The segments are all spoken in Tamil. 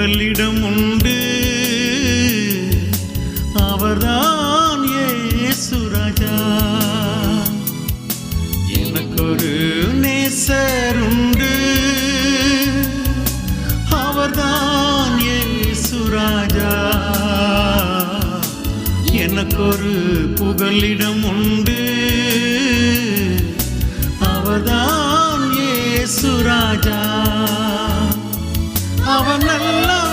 புகலிடம் உண்டு. அவர்தான் ஏசுராஜா எனக்கொரு நேசர் உண்டு. அவர்தான் ஏசுராஜா எனக்கொரு புகலிடம் உண்டு. அவர்தான் ஏசுராஜா அவன் நல்லவர்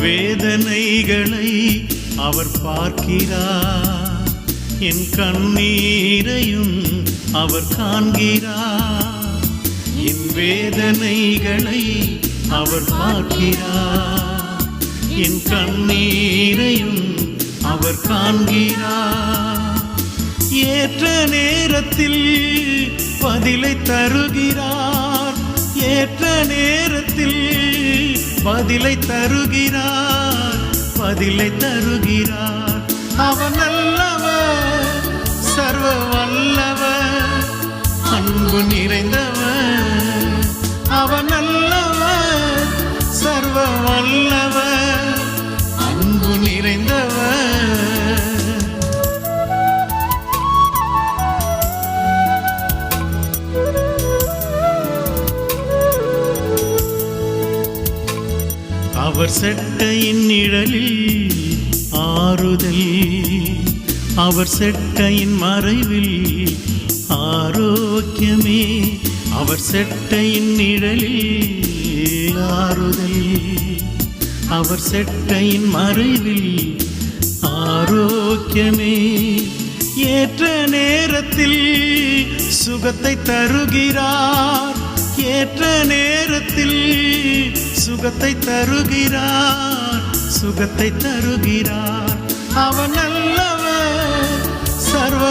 வேதனைகளை அவர் பார்க்கிறார். என் கண்ணீரையும் அவர் காண்கிறார். என் வேதனைகளை அவர் பார்க்கிறார். என் கண்ணீரையும் அவர் காண்கிறார். ஏற்ற நேரத்தில் பதிலை தருகிறார். ஏற்ற நேரத்தில் பதிலை தருகிறார் பதிலை தருகிறார். அவன் நல்ல அவர் செட்டையின் நிழலில் ஆறுதல். அவர் செட்டையின் மறைவில் ஆரோக்கியமே. அவர் செட்டையின் நிழலில் ஆறுதல். அவர் செட்டையின் மறைவில் ஆரோக்கியமே. ஏற்ற நேரத்தில் சுகத்தை தருகிறார். ஏற்ற நேரத்தில் சுகத்தை தருகிறார் சுகத்தை தருகிறார். அவன் நல்லவன் சர்வ